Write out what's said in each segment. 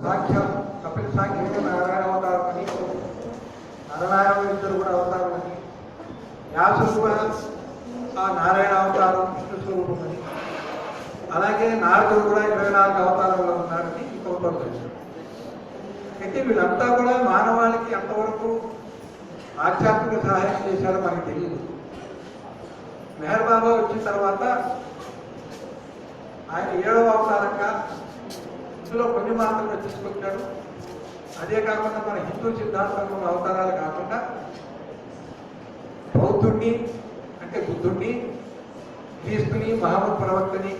సాఖ్యం కపిల సాఖ్యం నారాయణ అవతారం అని. నరనారాయణ ఇద్దరు కూడా అవతారం అని. వ్యాసుడు కూడా ఆ నారాయణ అవతారం విష్ణు స్వరూపం అని. అలాగే నారదుడు కూడా ఇరవై నాలుగు అవతారంలో ఉన్నారని ఇంకొకటి తెలుసు. అయితే వీళ్ళంతా కూడా మానవాళికి ఎంతవరకు ఆధ్యాత్మిక సహాయం చేశారో మనకు తెలియదు మెహర్ బాబా వచ్చిన తర్వాత ఆయన ఏడవ అవతారంగా హిందూలో కొన్ని మాత్రమే తీసుకొచ్చాడు అదే కాకుండా మన హిందూ సిద్ధాంతంలో ఉన్న అవతారాలు కాకుండా బౌద్ధుణ్ణి అంటే బుద్ధుడిని క్రీస్తుని మహమ్మద్ ప్రవక్తని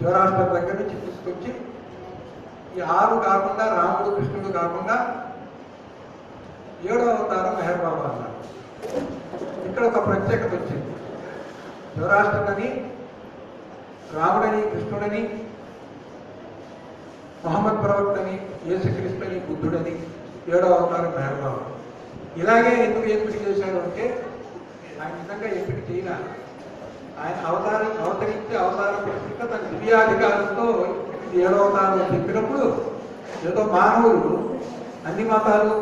జ్వరాష్ట్ర దగ్గర నుంచి తీసుకొచ్చి ఈ ఆరు కాకుండా రాముడు కృష్ణుడు కాకుండా ఏడో అవతారం మెహర్ బాబా అన్నారు. ఇక్కడ ఒక ప్రత్యేకత వచ్చింది. జ్వరాష్ట్రుడని రాముడని కృష్ణుడని మొహమ్మద్ ప్రవక్తని యేసుక్రీస్తుని బుద్ధుడని ఏడో అవతారం మెహర్ ఇలాగే ఎందుకు ఎంపిక చేశాడు అంటే ఆయన నిజంగా ఎంపిక చేయాల ఆయన అవతారం అవతరించి అవతారం పుస్తక తన దివ్యాధికారంతో ఇది ఏడవ అవతారం అని చెప్పినప్పుడు ఏదో మానవులు అన్ని మతాలు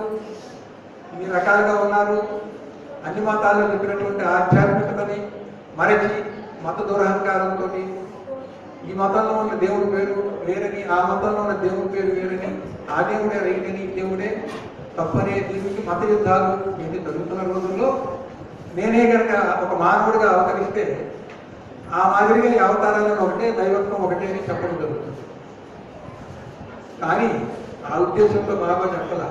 ఇన్ని రకాలుగా ఉన్నారు అన్ని మతాల్లో చెప్పినటువంటి ఆధ్యాత్మికతని మరచి మత దురహంకారంతో ఈ మతంలో ఉన్న దేవుడి పేరు వేరని ఆ మతంలో ఉన్న దేవుడి పేరు వేరని ఆ దేవుడే రైతని దేవుడే తప్పనే దీనికి మత యుద్ధాలు ఇది జరుగుతున్న రోజుల్లో నేనే కనుక ఒక మానవుడిగా అవతరిస్తే ఆ మాదిరిగా ఈ అవతారాలను ఒకటే దైవత్వం ఒకటే అని చెప్పడం జరుగుతుంది. కానీ ఆ ఉద్దేశంతో బాబా చెప్పాల.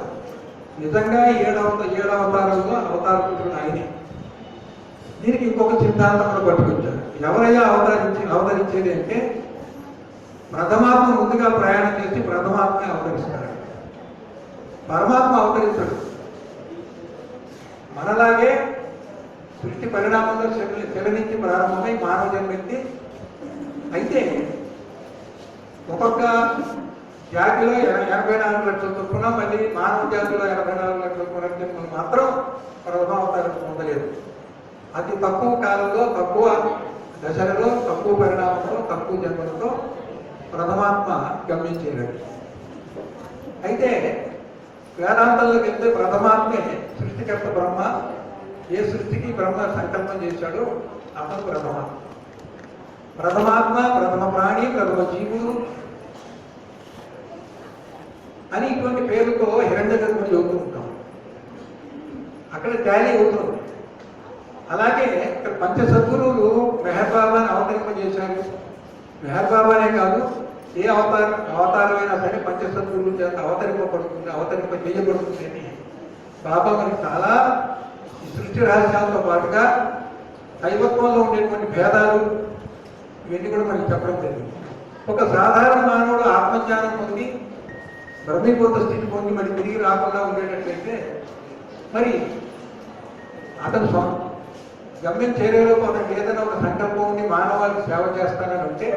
నిజంగా ఈ ఏడవ ఏడవ అవతారంలో అవతార ఆయనే. దీనికి ఇంకొక సిద్ధాంతం కూడా పట్టుకొచ్చారు ఎవరైనా అవతరించి అవతరించేది అంటే ప్రథమాత్మ ముందుగా ప్రయాణం చేసి ప్రథమాత్మ అవతరిస్తాడు. పరమాత్మ అవతరించడు మనలాగే సృష్టి పరిణామంలో శరీర శరీర నుంచి ప్రారంభమై మానవ జన్మెత్తి అయితే ఒక్కొక్క జాతిలో ఎనభై నాలుగు లక్షల చొప్పున మళ్ళీ మానవ జాతిలో ఎనభై నాలుగు లక్షల పునర్జన్మలు మాత్రం ప్రథమావతారం పొందలేదు. అతి తక్కువ కాలంలో తక్కువ దశలలో తక్కువ పరిణామంలో తక్కువ జన్మలతో ప్రథమాత్మ గమ్యం అయితే వేదాంతంలోకి వెళ్తే ప్రథమాత్మే సృష్టికర్త బ్రహ్మ ఏ సృష్టికి బ్రహ్మ సంకల్పం చేశాడో అతను ప్రథమాత్మ. ప్రథమాత్మ ప్రథమ ప్రాణి ప్రథమ జీవుడు అని ఇటువంటి పేరుతో హిరణ్య గర్భం చదువుతూ ఉంటాం. అక్కడ ట్యాలీ అవుతుంది అలాగే ఇక్కడ పంచసద్గురువులు మెహర్ బాబాని అవతరింపజేశారు. మెహర్బాబానే కాదు ఏ అవతార అవతారమైనా సరే పంచ చేత అవతరింపబడుతుంది అవతరింప చేయబడుతుంది అని. బాబా మనకి చాలా సృష్టి రహస్యాలతో పాటుగా దైవత్వంలో ఉండేటువంటి భేదాలు ఇవన్నీ కూడా మనకి చెప్పడం జరిగింది. ఒక సాధారణ మానవుడు ఆత్మజ్ఞానం పొంది బ్రహ్మీభూత స్థితి పొంది మరి తిరిగి రాకుండా ఉండేటట్లయితే మరి అతను గమ్యం చేరేలోపు అతనికి ఏదైనా ఒక సంకల్పం ఉండి మానవాళికి సేవ చేస్తానని ఉంటే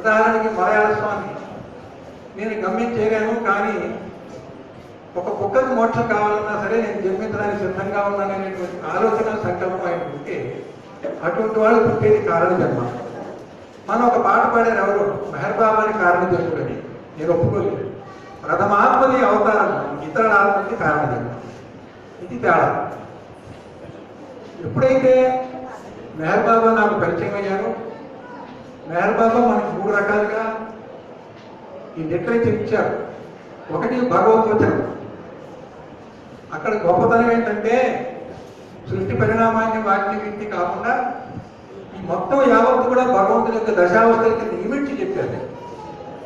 ఉదాహరణకి మలయాళ స్వామి నేను గమ్యం చేరాను కానీ ఒక కుక్కకు మోక్షం కావాలన్నా సరే నేను జన్మించడానికి సిద్ధంగా ఉన్నాననేటువంటి ఆలోచన సంకల్పం ఆయన ఉంటే అటువంటి వాళ్ళు పుట్టేది కారణ జన్మ మనం ఒక పాట పాడారు ఎవరు మెహర్బాబాని కారణ జన్ముడని నేను ఒప్పుకోలేదు. ప్రథమాత్మని అవతారం ఇతరుల ఆత్మకి కారణ జన్మ ఇది తేడా. ఎప్పుడైతే మెహర్ బాబా నాకు పరిచయం అయ్యారు మెహర్ బాబా మనకి మూడు రకాలుగా ఈ లిటరేచర్ ఇచ్చారు ఒకటి భగవద్వచనం అక్కడ గొప్పతనం ఏంటంటే సృష్టి పరిణామాన్ని వాటిని వీటిని కాకుండా ఈ మొత్తం యావత్తు కూడా భగవంతుని యొక్క దశావస్థలకి నియమించి చెప్పారు.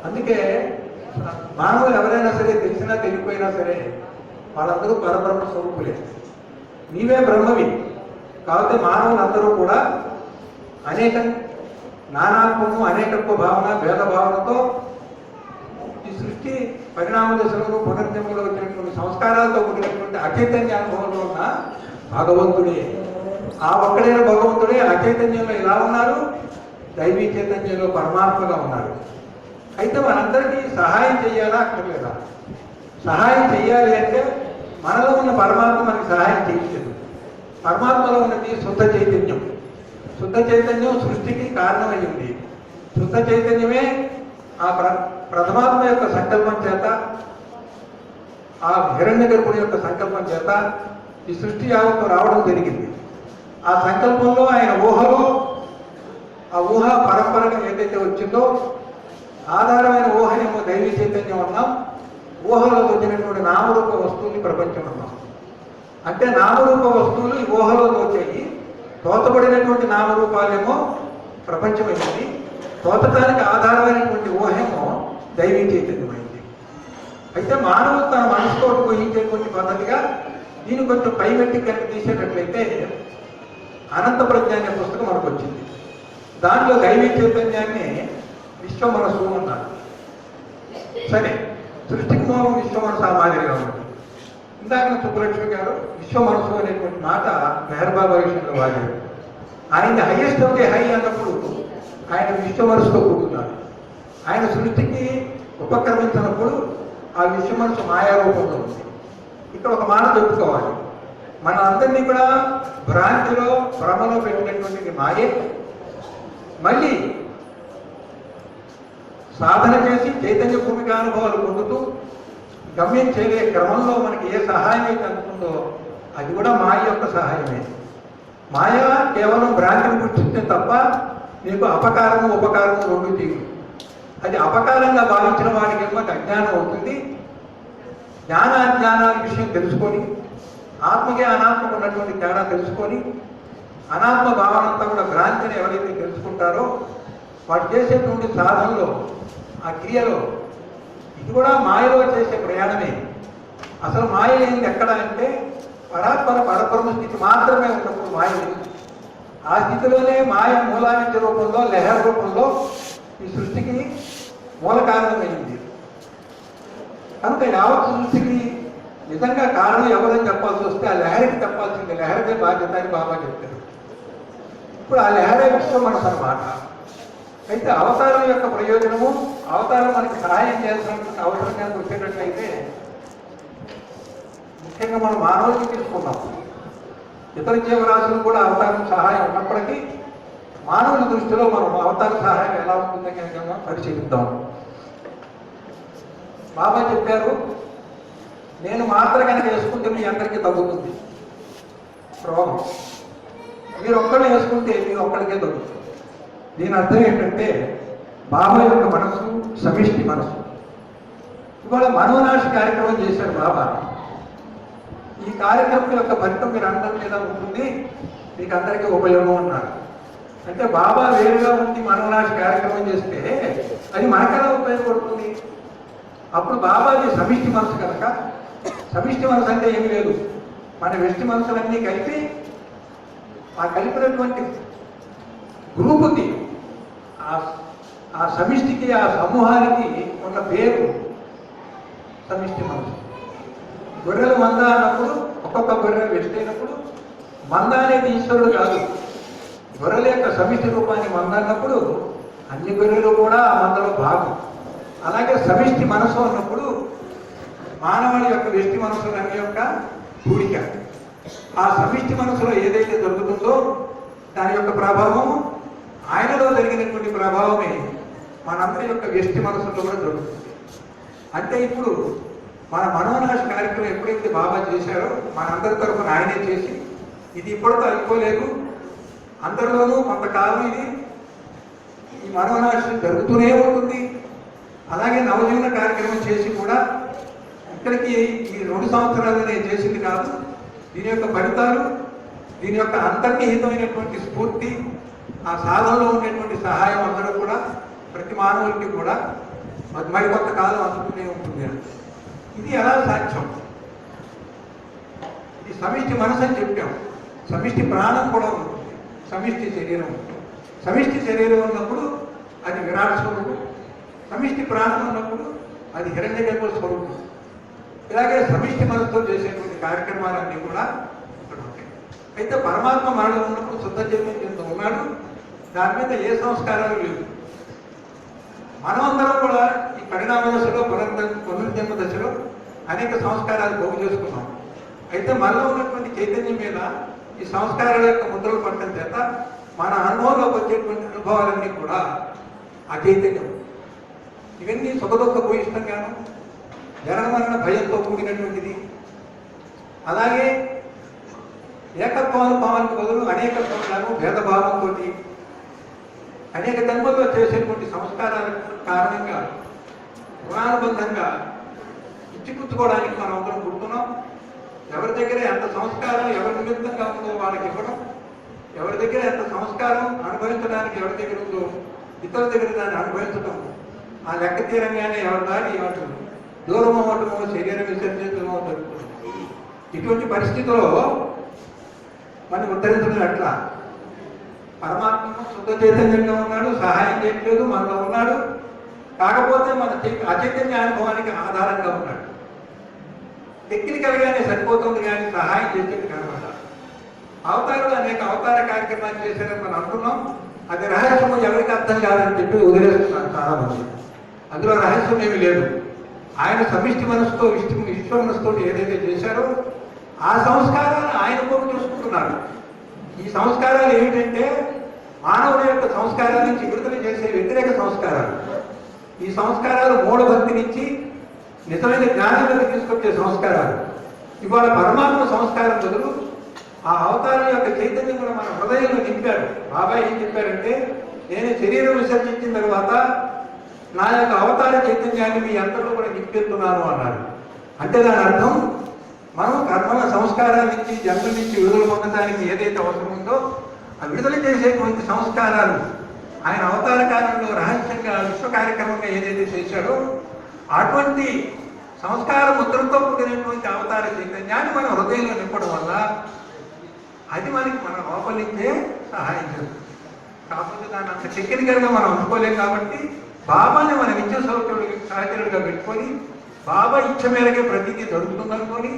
అందుకే మానవులు ఎవరైనా సరే తెలిసినా తెలియకపోయినా సరే వాళ్ళందరూ పరబ్రహ్మ స్వరూపులే. నీవే బ్రహ్మవి. కాబట్టి మానవులందరూ కూడా అనేక నానాత్మము అనేకత్వ భావన భేద భావనతో ఈ సృష్టి పరిణామ దశలో పునర్జన్మలో వచ్చినటువంటి సంస్కారాలతో కూడినటువంటి అచైతన్య అనుభవంలో ఉన్న భగవంతుడే. ఆ ఒక్కడైన భగవంతుడే అచైతన్యంలో ఎలా ఉన్నారు? దైవీ చైతన్యంలో పరమాత్మగా ఉన్నారు. అయితే మనందరికీ సహాయం చేయాలా అక్కర్లేదా? సహాయం చేయాలి అంటే మనలో ఉన్న పరమాత్మ మనకి సహాయం చేయలేదు పరమాత్మలో ఉన్నది శుద్ధ చైతన్యం. శుద్ధ చైతన్యం సృష్టికి కారణమైంది. శుద్ధ చైతన్యమే ఆ ప్ర ప్రథమాత్మ యొక్క సంకల్పం చేత ఆ హిరణ్య గర్భుడి యొక్క సంకల్పం చేత ఈ సృష్టి యావత్తు రావడం జరిగింది. ఆ సంకల్పంలో ఆయన ఊహలో ఆ ఊహ పరంపరగా ఏదైతే వచ్చిందో ఆధారమైన ఊహనేమో దైవీ చైతన్యం అన్నాం. ఊహలో వచ్చినటువంటి నామరూప వస్తువుని ప్రపంచం అన్నాం. అంటే నామరూప వస్తువులు ఈ ఊహలో తోచాయి. తోతబడినటువంటి నామరూపాలేమో ప్రపంచమైంది. తోతటానికి ఆధారమైనటువంటి ఊహేమో దైవీ చైతన్యమైంది. అయితే మానవుడు తన మనసుతో ఊహించేటువంటి పద్ధతిగా దీన్ని కొంచెం పైమెట్టి కనుక తీసేటట్లయితే అనంత ప్రజ్ఞ అనే పుస్తకం మనకు వచ్చింది దాంట్లో దైవీ చైతన్యాన్ని విశ్వ మనసు అన్నారు. సరే సృష్టికి మూలం విశ్వ మనసు ఆ మాదిరిగా ఉంటుంది ఇందాక సుబ్బలక్ష్మి గారు విశ్వ మనసు అనేటువంటి మాట మెహర్బాబా విషయంలో వాడారు. ఆయన హైయెస్ట్ ఆఫ్ హై అన్నప్పుడు ఆయన విశ్వ మనసుతో కూడుకున్నాడు. ఆయన సృష్టికి ఉపక్రమించినప్పుడు ఆ విశ్వ మనసు మాయారూపంలో ఉంది. ఇక్కడ ఒక మాట చెప్పుకోవాలి. మన అందరినీ కూడా భ్రాంతిలో భ్రమలో పెట్టినటువంటి మాయే. మళ్ళీ సాధన చేసి చైతన్య భూమిక అనుభవాలు పొందుతూ గమ్యం చేయలే క్రమంలో మనకి ఏ సహాయం అయితే అందుతుందో అది కూడా మాయ యొక్క సహాయమే. మాయ కేవలం భ్రాంతిని గుర్తిస్తే తప్ప నీకు అపకారము ఉపకారము రెండు తీరు. అది అపకారంగా భావించిన వాడికి ఏమో అజ్ఞానం అవుతుంది. జ్ఞానాజ్ఞానాల విషయం తెలుసుకొని ఆత్మకి అనాత్మకు ఉన్నటువంటి తేడా తెలుసుకొని అనాత్మ భావనంతా కూడా భ్రాంతిని ఎవరైతే తెలుసుకుంటారో వాడు చేసేటువంటి సాధనలో ఆ క్రియలో ఇది కూడా మాయలో చేసే ప్రయాణమే. అసలు మాయ ఏంది ఎక్కడ అంటే పరాత్పర పరపరమ స్థితి మాత్రమే ఉన్నప్పుడు మాయ ఆ స్థితిలోనే మాయ మూలానికి రూపంలో లెహర్ రూపంలో ఈ సృష్టికి మూల కారణమైంది. కనుక యావత్ సృష్టికి నిజంగా కారణం ఎవరని చెప్పాల్సి వస్తే ఆ లహరికి చెప్పాల్సింది లహరదే బాధ్యత అని బాబా చెప్పారు. ఇప్పుడు ఆ లహరే విషయం మనసు అన్నమాట అయితే అవతారం యొక్క ప్రయోజనము అవతారం మనకి సహాయం చేయాల్సిన అవసరం కనుక వచ్చేటట్లయితే ముఖ్యంగా మనం మానవుడికి తీసుకున్నాం ఇతర జీవరాశులు కూడా అవతారం సహాయం ఉన్నప్పటికీ మానవుల దృష్టిలో మనం అవతార సహాయం ఎలా ఉంటుందని కనుక మనం పరిశీలిద్దాం. బాబా చెప్పారు నేను మాత్రం కనుక వేసుకుంటే మీ అందరికీ తగ్గుతుంది. రోగం మీరు ఒక్కళ్ళు వేసుకుంటే మీ ఒక్కడికే తగ్గుతుంది. దీని అర్థం ఏంటంటే బాబా యొక్క మనసు సమిష్టి మనసు ఇవాళ మనోనాశ కార్యక్రమం చేశారు బాబా. ఈ కార్యక్రమం యొక్క ఫలితం మీరు అందరి మీద ఉంటుంది. మీకు అందరికీ ఉపయోగం అన్నారు అంటే బాబా వేరుగా ఉండి మనోనాశ కార్యక్రమం చేస్తే అది మనకెలా ఉపయోగపడుతుంది? అప్పుడు బాబాది సమిష్టి మనసు కనుక సమిష్టి మనసు అంటే ఏమి లేదు. మన వెష్టి మనసులన్నీ కలిపి ఆ కలిపినటువంటి గ్రూపుకి ఆ ఆ సమిష్టికి ఆ సమూహానికి ఉన్న పేరు సమిష్టి మనసు. గొర్రెలు మంద అన్నప్పుడు ఒక్కొక్క గొర్రె వెష్టైనప్పుడు మంద అనేది ఈశ్వరుడు కాదు. గొర్రెల యొక్క సమిష్టి రూపాన్ని మంద అన్నప్పుడు అన్ని గొర్రెలు కూడా ఆ మందలో భాగం. అలాగే సమిష్టి మనసు అన్నప్పుడు మానవుడి యొక్క వ్యక్తి మనసులన్నీ యొక్క కూడిక ఆ సమిష్టి మనసులో ఏదైతే దొరుకుతుందో దాని యొక్క ప్రభావం ఆయనలో జరిగినటువంటి ప్రభావమే మనందరి యొక్క వ్యష్టి మనసులో కూడా దొరుకుతుంది. అంటే ఇప్పుడు మన మనోనాశ కార్యక్రమం ఎప్పుడైతే బాబా చేశారో మనందరి తరఫున ఆయనే చేసి ఇది ఇప్పటితో అయిపోలేదు. అందరిలోనూ కొంతకాలం ఇది ఈ మనోనాశం జరుగుతూనే ఉంటుంది. అలాగే నవజీవన కార్యక్రమం చేసి కూడా ఇక్కడికి ఈ రెండు సంవత్సరాలు నేను చేసింది కాదు దీని యొక్క ఫలితాలు దీని యొక్క అంతర్నిహితమైనటువంటి స్ఫూర్తి ఆ సాధనలో ఉండేటువంటి సహాయం అందరూ కూడా ప్రతి మానవుడికి కూడా మరి కొత్త కొంతకాలం అందుతూనే ఉంటుంది ఇది ఎలా సాధ్యం? ఇది సమిష్టి మనసు అని చెప్పాం. సమిష్టి ప్రాణం కూడా ఉంటుంది. సమిష్టి శరీరం ఉంటుంది. సమిష్టి శరీరం ఉన్నప్పుడు అది విరాట స్వరూపం. సమిష్టి ప్రాణం ఉన్నప్పుడు అది హిరణ్య గర్భ స్వరూపం. ఇలాగే సమిష్టి మనసుతో చేసేటువంటి కార్యక్రమాలన్నీ కూడా ఇక్కడ ఉంటాయి. అయితే పరమాత్మ మరణం ఉన్నప్పుడు శుద్ధ జన్మం ఉన్నాడు. దాని మీద ఏ సంస్కారాలు లేవు. మనమందరం కూడా ఈ పరిణామ దశలో పునర్జ పునర్జన్మ దశలో అనేక సంస్కారాలు పోగు చేసుకున్నాం. అయితే మనలో ఉన్నటువంటి చైతన్యం మీద ఈ సంస్కారాల యొక్క ముద్రలు పట్టడం చేత మన అనుభవంలోకి వచ్చేటువంటి అనుభవాలన్నీ కూడా ఆ చైతన్యం ఇవన్నీ సుఖదుఖ భూయిష్టంగాను జనమరణ భయంతో కూడినటువంటిది. అలాగే ఏకత్వానుభవానికి బదులు అనేకత్వంగాను భేదభావంతో అనేక జన్మల్లో చేసేటువంటి సంస్కారాలకు కారణంగా రుణానుబంధంగా ఇచ్చిపుచ్చుకోవడానికి మనం అందరం పుడుతున్నాం. ఎవరి దగ్గర ఎంత సంస్కారం ఎవరి నిమిత్తంగా ఉందో వాళ్ళకి ఇవ్వడం ఎవరి దగ్గర ఎంత సంస్కారం అనుభవించడానికి ఎవరి దగ్గర ఉందో ఇతరుల దగ్గర దాన్ని అనుభవించడం ఆ లెక్క తీరంగానే ఎవరి దారి ఇవ్వటం దూరం అవ్వటము శరీర విసర్జించడమో జరుగుతుంది. ఇటువంటి పరిస్థితిలో మనం ఉద్ధరించడం ఎట్లా? పరమాత్మ శుద్ధ చైతన్యంగా ఉన్నాడు సహాయం చేయట్లేదు మనలో ఉన్నాడు. కాకపోతే మన అచైతన్య అనుభవానికి ఆధారంగా ఉన్నాడు. టెక్నికల్ కలిగానే సరిపోతుంది కానీ సహాయం చేసేది కనబడ అవతారులు అనేక అవతార కార్యక్రమాలు చేశారని మనం అనుకున్నాం. అది రహస్యము ఎవరికి అర్థం కాదని చెప్పి వదిలేస్తున్నారు చాలా మంది అందులో రహస్యం ఏమి లేదు. ఆయన సమిష్టి మనసుతో విష్ణు విశ్వ మనసుతో ఏదైతే చేశారో ఆ సంస్కారాన్ని ఆయన కూడా చూసుకుంటున్నాడు. ఈ సంస్కారాలు ఏమిటంటే మానవుల యొక్క సంస్కారాల నుంచి విడుదల చేసే వ్యతిరేక సంస్కారాలు. ఈ సంస్కారాలు మూఢభక్తి నుంచి నిజమైన జ్ఞానంలోకి తీసుకొచ్చే సంస్కారాలు. ఇవాళ పరమాత్మ సంస్కారం బదులు ఆ అవతారం యొక్క చైతన్యం కూడా మన హృదయంలో నింపాడు. బాబాయ్ ఏం చెప్పారంటే నేను శరీరం విసర్జించిన తర్వాత నా యొక్క అవతార చైతన్యాన్ని మీ అంతలో కూడా నింపెత్తున్నాను అన్నాడు. అంటే దాని అర్థం మనం కర్మల సంస్కారాల నుంచి జన్మ నుంచి విడుదల పొందడానికి ఏదైతే అవసరం ఉందో ఆ విడుదల చేసేటువంటి సంస్కారాలు. ఆయన అవతార కాలంలో రహస్యంగా విశ్వ కార్యక్రమంగా ఏదైతే చేశాడో అటువంటి సంస్కార ముద్రతో కూడినటువంటి అవతార చైతన్యాన్ని మన హృదయంలో నింపడం వల్ల అది మనకి మన లోపల నుంచే సహాయం చేస్తుంది. కాకపోతే దాన్ని అంత టెక్నికల్గా మనం అనుకోలేం కాబట్టి బాబాని మన విద్య సౌకర్యుడికి సహచరుడిగా పెట్టుకొని బాబా ఇచ్చ మేరకే ప్రతిదీ జరుగుతుందనుకొని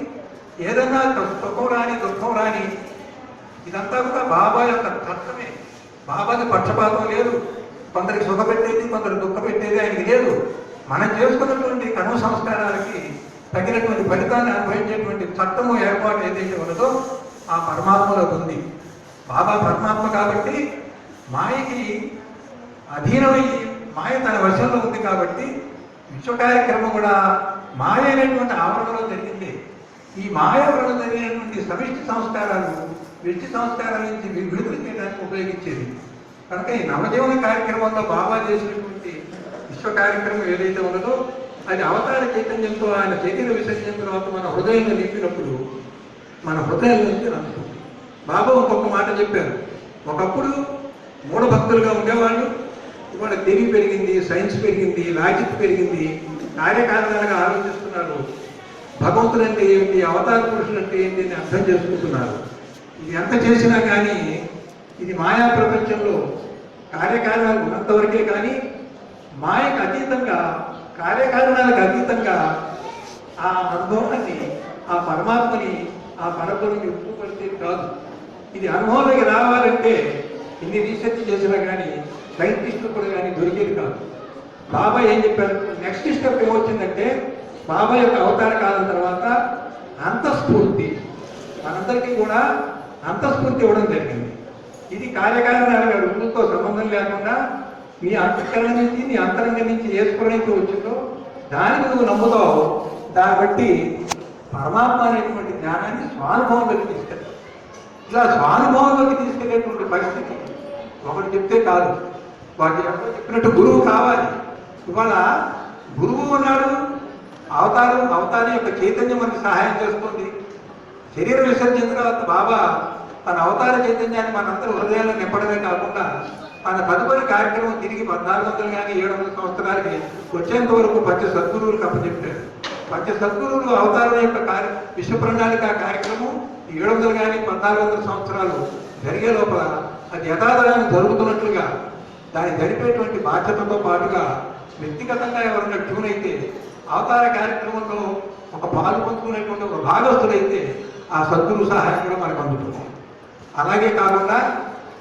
ఏదన్నా సుఖం రాని దుఃఖం రాని ఇదంతా కూడా బాబా యొక్క తత్వమే. బాబాకి పక్షపాతం లేదు. కొందరికి సుఖపెట్టేది కొందరు దుఃఖ పెట్టేది ఆయనకి లేదు. మనం చేసుకున్నటువంటి కర్మ సంస్కారాలకి తగినటువంటి ఫలితాన్ని అనుభవించేటువంటి చట్టము ఏర్పాటు ఏదైతే ఉన్నదో ఆ పరమాత్మలో ఉంది. బాబా పరమాత్మ కాబట్టి మాయకి అధీనమై మాయ తన వశంలో ఉంది కాబట్టి విశ్వ కార్యక్రమం కూడా మాయ అనేటువంటి ఆవరణలో జరిగింది. ఈ మాయావరణ జరిగినటువంటి సమిష్టి సంస్కారాలు వ్యక్తి సంస్కారాల నుంచి వి- విడుదల చేయడానికి ఉపయోగించేది. కనుక ఈ నవజీవన కార్యక్రమంలో బాబా చేసినటువంటి విశ్వ కార్యక్రమం ఏదైతే ఉన్నదో అది అవతార చైతన్యంతో ఆయన చైతన్య విసర్జన తర్వాత మన హృదయంలో నింపినప్పుడు మన హృదయం నుంచి రంగుతుంది బాబా ఇంకొక మాట చెప్పారు. ఒకప్పుడు మూఢభక్తులుగా ఉండేవాళ్ళు. ఇవాళ తెలివి పెరిగింది సైన్స్ పెరిగింది లాజిక్ పెరిగింది. కార్యకారణాలుగా ఆలోచిస్తున్నారు. భగవంతుడు అంటే ఏమిటి? అవతార పురుషుడు అంటే ఏంటి అని అర్థం చేసుకుంటున్నారు. ఇది ఎంత చేసినా కానీ ఇది మాయా ప్రపంచంలో కార్యకారణాలు ఉన్నంతవరకే కానీ మాయకు అతీతంగా కార్యకారణాలకు అతీతంగా ఆ అనుభవాన్ని ఆ పరమాత్మని ఆ పరబ్రహ్మని ఎత్తుపడితే కాదు. ఇది అనుభవంలోకి రావాలంటే ఇన్ని రీసెర్చ్ చేసినా కానీ సైంటిస్టులు కూడా కానీ దొరికేది కాదు. బాబా ఏం చెప్పారు? నెక్స్ట్ స్టెప్ ఏమొచ్చిందంటే బాబా యొక్క అవతార కాలం తర్వాత అంతఃస్ఫూర్తి. మనందరికీ కూడా అంతఃస్ఫూర్తి ఇవ్వడం జరిగింది. ఇది కార్యకారణ రుజువుతో సంబంధం లేకుండా నీ అంతఃకరణ నుంచి నీ అంతరంగం నుంచి ఏ స్ఫురణకి వచ్చిందో దానికి నువ్వు నమ్ముతావు. దాన్ని బట్టి పరమాత్మ అనేటువంటి జ్ఞానాన్ని స్వానుభవంలోకి తీసుకెళ్తావు ఇలా స్వానుభవంలోకి తీసుకెళ్ళేటువంటి పరిస్థితి ఒకటి చెప్తే కాదు. వాటి చెప్పినట్టు గురువు కావాలి. ఇవాళ గురువు ఉన్నాడు అవతారం అవతారం యొక్క చైతన్యం మనకు సహాయం చేస్తుంది. శరీర విసర్జన తర్వాత బాబా తన అవతార చైతన్యాన్ని మనందరూ హృదయాల్లో నింపడమే కాకుండా తన తదుపరి కార్యక్రమం తిరిగి పద్నాలుగు వందలు కానీ ఏడు వందల సంవత్సరాలకి వచ్చేంత వరకు పంచ సద్గురువులకు అప్పచెప్పాడు పంచ సద్గురువులు అవతారం యొక్క కార్య విశ్వ ప్రణాళిక కార్యక్రమం ఏడు వందలు కానీ పద్నాలుగు వందల సంవత్సరాలు జరిగే లోపల అది యథాతథంగా జరుగుతున్నట్లుగా దాన్ని జరిపేటువంటి బాధ్యతతో పాటుగా వ్యక్తిగతంగా ఎవరైనా ట్యూన్ అయితే అవతార కార్యక్రమంలో ఒక పాలు పంచుకునేటువంటి ఒక భాగస్థుడైతే ఆ సద్గురు సహాయం కూడా మనకు అందుతుంది. అలాగే కాకుండా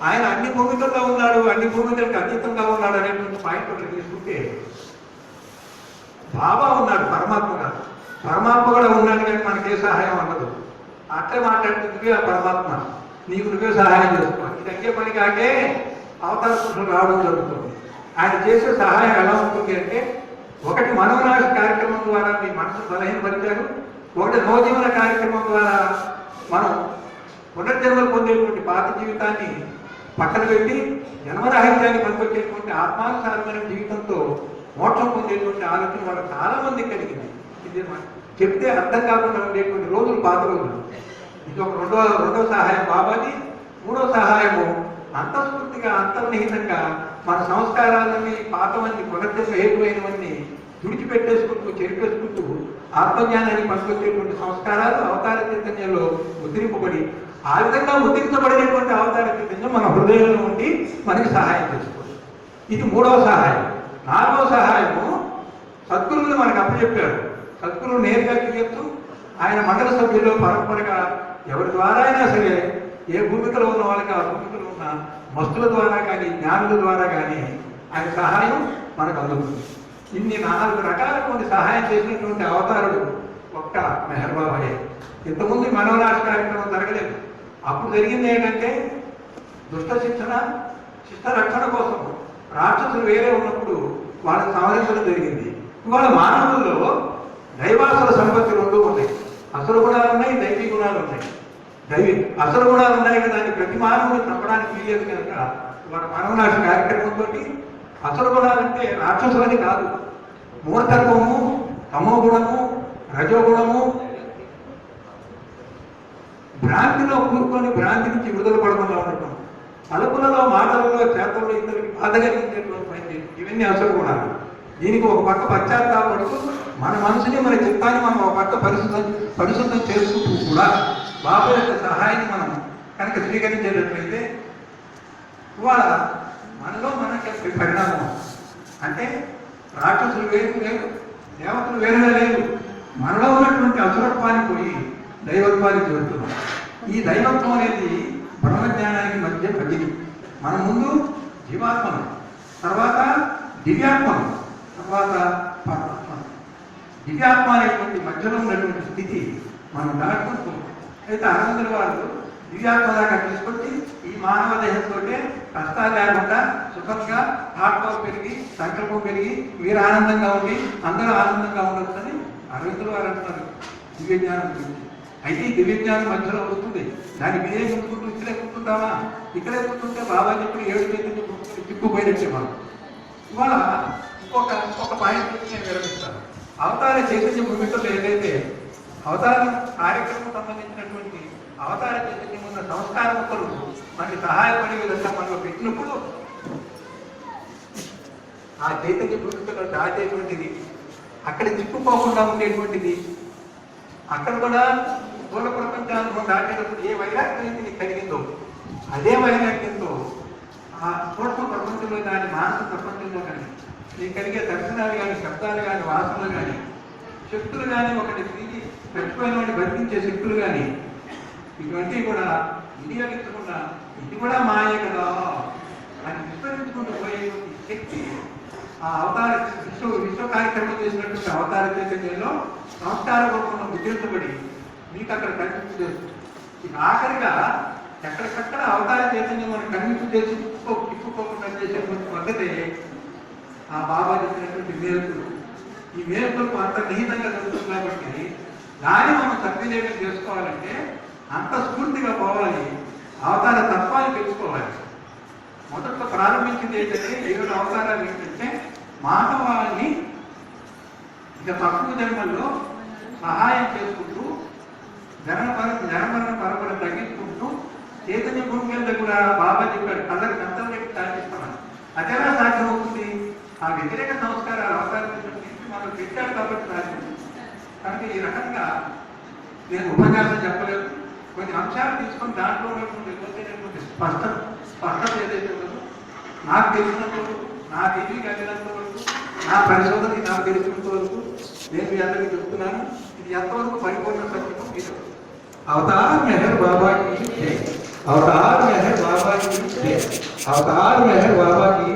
ఆయన అన్ని భూమికల్లో ఉన్నాడు అన్ని భూమికలకు అతీతంగా ఉన్నాడు అనేటువంటి పాయింట్ ఒకటి తీసుకుంటే బాబా ఉన్నాడు పరమాత్మ కాదు. పరమాత్మ కూడా ఉన్నాడు కానీ మనకి ఏ సహాయం అన్నదు అట్లే మాట్లాడుతుంది ఆ పరమాత్మ నీకు నువ్వే సహాయం చేసుకోవాలి ఇది అంకే పని కాకే అవతార పురుషుడు రావడం జరుగుతుంది. ఆయన చేసే సహాయం ఎలా ఉంటుంది అంటే ఒకటి మనోనాశ కార్యక్రమం ద్వారా మీ మనసు బలహీనపరిచారు. ఒకటి నవజీవన కార్యక్రమం ద్వారా మనం పునర్జన్మలు పొందేటువంటి పాత జీవితాన్ని పక్కన పెట్టి జన్మరాహిత్యాన్ని పనికొచ్చేటువంటి ఆత్మానుసారమైన జీవితంతో మోక్షం పొందేటువంటి ఆలోచన వాళ్ళకి చాలా మంది కలిగింది. ఇది చెప్తే అర్థం కాకుండా ఉండేటువంటి రోజులు పాత రోజులు. ఇది ఒక రెండో రెండో సహాయం బాబాది మూడో సహాయము అంతఃస్ఫూర్తిగా అంతర్నిహితంగా మన సంస్కారాలన్నీ పాతవన్నీ పునర్జన్మ తుడిచిపెట్టేసుకుంటూ చెరిపేసుకుంటూ ఆత్మజ్ఞానాన్ని పనికొచ్చేటువంటి సంస్కారాలు అవతార చైతన్యంలో ముద్రింపబడి ఆ విధంగా ముద్రించబడినటువంటి అవతార చైతన్యం మన హృదయంలో ఉండి మనకి సహాయం చేసుకోవాలి ఇది మూడవ సహాయం. నాలుగవ సహాయము సద్గురువులు మనకు అప్పచెప్పారు. సద్గురువు నేరుగా చెప్తూ ఆయన మండల సభ్యులు పరంపరగా ఎవరి ద్వారా అయినా సరే ఏ భూమికలో ఉన్న వాళ్ళకి ఆ భూమికలో ఉన్న భక్తుల ద్వారా కానీ జ్ఞానుల ద్వారా కానీ ఆయన సహాయం మనకు అందుతుంది. ఇన్ని నాలుగు రకాల కొన్ని సహాయం చేసినటువంటి అవతారుడు ఒక్క మెహర్ బాబాయే ఇంతకుముందు మనోరాశి కార్యక్రమం జరగలేదు. అప్పుడు జరిగింది ఏంటంటే దుష్ట శిక్షణ శిష్ట రక్షణ కోసం రాక్షసులు వేరే ఉన్నప్పుడు వాళ్ళని సంహరించడం జరిగింది. ఇవాళ మానవుల్లో దైవాసుల సంపత్తి రెండు ఉన్నాయి. అసలు గుణాలు ఉన్నాయి దైవీ గుణాలు ఉన్నాయి. దైవ అసలు గుణాలు ఉన్నాయి కదా దాన్ని ప్రతి మానవుడు తప్పడానికి వీలేదు కనుక మన మానవనాశ కార్యక్రమంతో అసలు గుణాలంటే రాక్షసులని కాదు. మూర్ఖత్వము తమో గుణము రజోగుణము భ్రాంతిలో కూరుకొని భ్రాంతి నుంచి విడుదల పడకుండా ఉండటం. తలుపులలో మాటలలో చేతల్లో ఇద్దరికి బాధ కలిగించేటువంటి పని ఇవన్నీ అసలు గుణాలు దీనికి ఒక పక్క పశ్చాత్తాపడుతూ మన మనసుని మన చిత్తాన్ని మనం ఒక పక్క పరిశుద్ధం పరిశుద్ధం చేసుకుంటూ కూడా బాబు యొక్క సహాయాన్ని మనం కనుక స్వీకరించేటట్లయితే ఇవాళ మనలో మనకి పరిణామం అంటే రాక్షసులు వేరు లేరు దేవతలు వేరుగా లేవు మనలో ఉన్నటువంటి అసురత్వాన్ని పోయి దైవత్వానికి వెళ్తున్నాం ఈ దైవత్వం అనేది బ్రహ్మజ్ఞానానికి మధ్య మధ్యది మన ముందు జీవాత్మను తర్వాత దివ్యాత్మను తర్వాత పరమాత్మ దివ్యాత్మ అనేటువంటి మధ్యలో ఉన్నటువంటి స్థితి మనం దాటుకుంటున్నాం అయితే అనంతుడు వారు దివ్యాత్మదాకా తీసుకొచ్చి ఈ మానవ దేహంతో కష్టాలు లేకుండా సుఖంగా ఆత్మ పెరిగి సంకల్పం పెరిగి మీరు ఆనందంగా ఉండి అందరూ ఆనందంగా ఉండొచ్చని అరవిందుల వారు అంటున్నారు దివ్యజ్ఞానం గురించి. అయితే ఈ మధ్యలో వస్తుంది. దాన్ని మీరే చెప్పుకుంటూ ఇక్కడే కూర్చుంటామా? ఇక్కడే కూర్చుంటే బాబా చెప్పిన ఏడు చేతులు చిక్కుపోయినట్టే మనం ఇవాళ ఇంకొక ఇంకొక పాయింట్ నేను విరమిస్తాను అవతార చైతన్య భూమికలో ఏదైతే అవతార కార్యక్రమం సంబంధించినటువంటి అవతార చైతన్యం ఉన్న సంస్కారములు మనకి సహాయపడే విధంగా మనలో పెట్టినప్పుడు ఆ చైతన్య భూమికలో దాటేటువంటిది అక్కడ చిక్కుపోకుండా ఉండేటువంటిది అక్కడ కూడా స్థూల ప్రపంచాలను దాటేటప్పుడు ఏ వైరాగ్యం అయితే నీకు కలిగిందో అదే వైరాగ్యంతో ఆ సూక్ష్మ ప్రపంచంలో కానీ మానసిక ప్రపంచంలో కానీ నీకు కలిగే దర్శనాలు కానీ శబ్దాలు కానీ వాసనలు కానీ శక్తులు కానీ ఒకటి తిరిగి చచ్చిపోయిన వాడిని బతికించే శక్తులు కానీ ఇటువంటివి కూడా వినియోగించకుండా ఇది కూడా మాయే కదా. అని విస్తరించుకుంటూ పోయే శక్తి ఆ అవతార విశ్వ విశ్వ కార్యక్రమం చేసినటువంటి అవతార చైతన్యంలో సంస్కార రూపంలో ముద్రించబడి మీకు అక్కడ కనిపింపు చేస్తుంది. ఇక ఆఖరిగా ఎక్కడికక్కడ అవతార చైతన్యం మనకు కనిపింపు చేసి తిప్పుకోకుండా చేసేటువంటి పద్ధతి ఆ బాబా చెప్పినటువంటి మేలుకులు ఈ మేలుకులకు అంత నిహితంగా జరుగుతుంది కాబట్టి దాన్ని మనం సద్వినియోగం చేసుకోవాలంటే అంత స్ఫూర్తిగా పోవాలి అవతార తత్వాన్ని తెలుసుకోవాలి. మొదట్లో ప్రారంభించింది ఏంటంటే ఏడు అవతారాలు ఏంటంటే మానవాన్ని ఇక తక్కువ జన్మల్లో సహాయం చేసుకుంటూ జనపర జనపరణ పరపర తగ్గించుకుంటూ చైతన్య భూమి మీద కూడా బాబా చెప్పాడు కళ్ళకి గంటలు పెట్టి సాధిస్తున్నాను అదేలా సాధ్యమవుతుంది? ఆ వ్యతిరేక సంస్కారాలు అవతారించినటువంటి మనం పెట్టాడు కాబట్టి సాధ్యం కనుక ఈ రకంగా నేను ఉపన్యాసం చెప్పలేదు కొన్ని అంశాలు తీసుకొని దాంట్లో ఉన్నటువంటి ఎదురైనటువంటి స్పష్ట స్పష్టత ఏదైతే ఉందో నాకు తెలిసినంత వరకు నా తెలివి కలిగినంత వరకు నా పరిశోధనకి నాకు తెలిసినంత వరకు నేను మీ అందరికీ చెప్తున్నాను ఇది ఎంతవరకు పరిపూర్ణ సత్యం మీరు अवतार मेहर बाबा की जय अवतार मेहर बाबा की जय अवतार मेहर बाबा की